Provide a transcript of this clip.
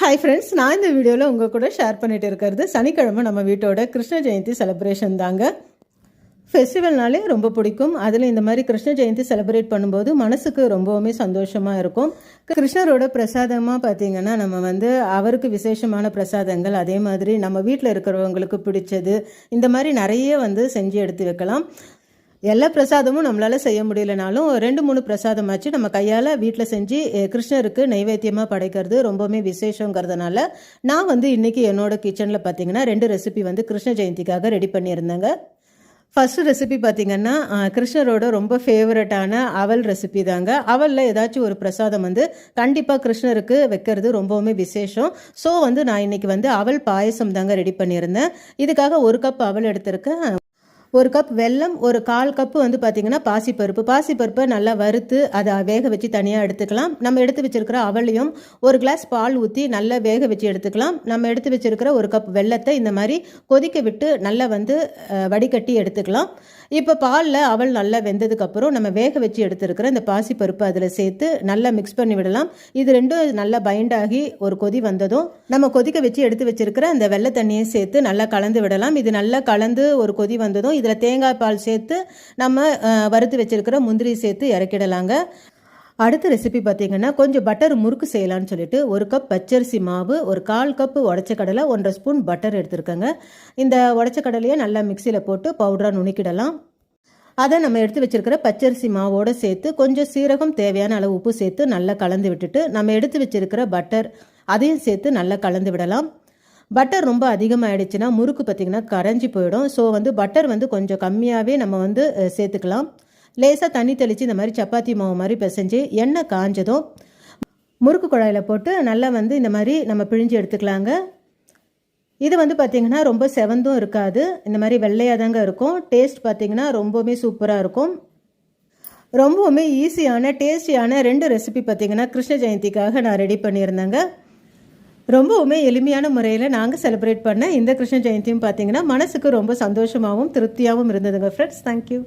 Hi friends நான் இந்த வீடியோவில் உங்கள் கூட ஷேர் பண்ணிட்டு இருக்கிறது சனிக்கிழமை நம்ம வீட்டோட கிருஷ்ண ஜெயந்தி செலிப்ரேஷன் தாங்க. ஃபெஸ்டிவல்னாலே ரொம்ப பிடிக்கும். அதில் இந்த மாதிரி கிருஷ்ண ஜெயந்தி செலிப்ரேட் பண்ணும்போது மனசுக்கு ரொம்பவுமே சந்தோஷமாக இருக்கும். கிருஷ்ணரோட பிரசாதமாக பார்த்தீங்கன்னா நம்ம வந்து அவருக்கு விசேஷமான பிரசாதங்கள் அதே மாதிரி நம்ம வீட்டில் இருக்கிறவங்களுக்கு பிடிச்சது இந்த மாதிரி நிறைய வந்து செஞ்சு எடுத்து வைக்கலாம். எல்லா பிரசாதமும் நம்மளால் செய்ய முடியலனாலும் ரெண்டு மூணு பிரசாதமாச்சு நம்ம கையால் வீட்டில் செஞ்சு கிருஷ்ணருக்கு நைவேத்தியமாக படைக்கிறது ரொம்பவுமே விசேஷங்கிறதுனால நான் வந்து இன்றைக்கி என்னோடய கிச்சனில் பார்த்தீங்கன்னா ரெண்டு ரெசிபி வந்து கிருஷ்ண ஜெயந்திக்காக ரெடி பண்ணியிருந்தேங்க. ஃபர்ஸ்ட் ரெசிபி பார்த்திங்கன்னா கிருஷ்ணரோட ரொம்ப ஃபேவரட்டான அவல் ரெசிபி தாங்க. அவலில் ஏதாச்சும் ஒரு பிரசாதம் வந்து கண்டிப்பாக கிருஷ்ணருக்கு வைக்கிறது ரொம்பவுமே விசேஷம். ஸோ வந்து நான் இன்னைக்கு வந்து அவல் பாயசம் தாங்க ரெடி பண்ணியிருந்தேன். இதுக்காக ஒரு கப் அவல் எடுத்திருக்கேன். ஒரு கப் வெல்லம் ஒரு கால் கப்பு வந்து பார்த்திங்கன்னா பாசிப்பருப்பு. பாசிப்பருப்பை நல்லா வறுத்து அதை வேக வச்சு தனியாக எடுத்துக்கலாம். நம்ம எடுத்து வச்சுருக்கிற அவளையும் ஒரு கிளாஸ் பால் ஊற்றி நல்லா வேக வச்சு எடுத்துக்கலாம். நம்ம எடுத்து வச்சுருக்கிற ஒரு கப் வெல்லத்தை இந்த மாதிரி கொதிக்க விட்டு நல்லா வந்து வடிகட்டி எடுத்துக்கலாம். இப்போ பாலில் அவள் நல்லா வெந்ததுக்கப்புறம் நம்ம வேக வச்சு எடுத்துருக்கிற இந்த பாசிப்பருப்பு அதில் சேர்த்து நல்லா மிக்ஸ் பண்ணி விடலாம். இது ரெண்டும் நல்லா பைண்டாகி ஒரு கொதி வந்ததும் நம்ம கொதிக்க வச்சு எடுத்து வச்சிருக்கிற அந்த வெள்ளை தண்ணியை சேர்த்து நல்லா கலந்து விடலாம். இது நல்லா கலந்து ஒரு கொதி வந்ததும் இதில் தேங்காய் பால் சேர்த்து நம்ம வறுத்து வச்சிருக்கிற முந்திரி சேர்த்து இறக்கிடலாங்க. அடுத்த ரெசிபி பார்த்தீங்கன்னா கொஞ்சம் பட்டர் முறுக்கு செய்யலான்னு சொல்லிட்டு ஒரு கப் பச்சரிசி மாவு ஒரு கால் கப்பு உடச்ச கடலை ஒன்றரை ஸ்பூன் பட்டர் எடுத்துருக்கேங்க. இந்த உடச்ச கடலையை நல்லா மிக்சியில் போட்டு பவுடராக நுணுக்கிடலாம். அதை நம்ம எடுத்து வச்சிருக்கிற பச்சரிசி மாவோட சேர்த்து கொஞ்சம் சீரகம் தேவையான அளவு உப்பு சேர்த்து நல்லா கலந்து விட்டுட்டு நம்ம எடுத்து வச்சிருக்கிற பட்டர் அதையும் சேர்த்து நல்லா கலந்து விடலாம். பட்டர் ரொம்ப அதிகமாகிடுச்சுன்னா முறுக்கு பார்த்திங்கன்னா கரைஞ்சி போயிடும். ஸோ வந்து பட்டர் வந்து கொஞ்சம் கம்மியாகவே நம்ம வந்து சேர்த்துக்கலாம். லேசாக தண்ணி தெளித்து இந்த மாதிரி சப்பாத்தி மாவு மாதிரி பிசைஞ்சு எண்ணெய் காஞ்சதும் முறுக்கு குழாயில் போட்டு நல்லா வந்து இந்த மாதிரி நம்ம பிழிஞ்சு எடுத்துக்கலாங்க. இது வந்து பார்த்திங்கன்னா ரொம்ப செவந்தும் இருக்காது. இந்த மாதிரி வெள்ளையாக தாங்க இருக்கும். டேஸ்ட் பார்த்திங்கன்னா ரொம்பவுமே சூப்பராக இருக்கும். ரொம்பவுமே ஈஸியான டேஸ்டியான ரெண்டு ரெசிபி பார்த்திங்கன்னா கிருஷ்ண ஜெயந்திக்காக நான் ரெடி பண்ணியிருந்தேங்க. ரொம்பவுமே எளிமையான முறையில் நாங்கள் செலிப்ரேட் பண்ண இந்த கிருஷ்ண ஜெயந்தியும் பார்த்தீங்கன்னா மனசுக்கு ரொம்ப சந்தோஷமாகவும் திருப்தியாகவும் இருந்ததுங்க ஃப்ரெண்ட்ஸ் தேங்க்யூ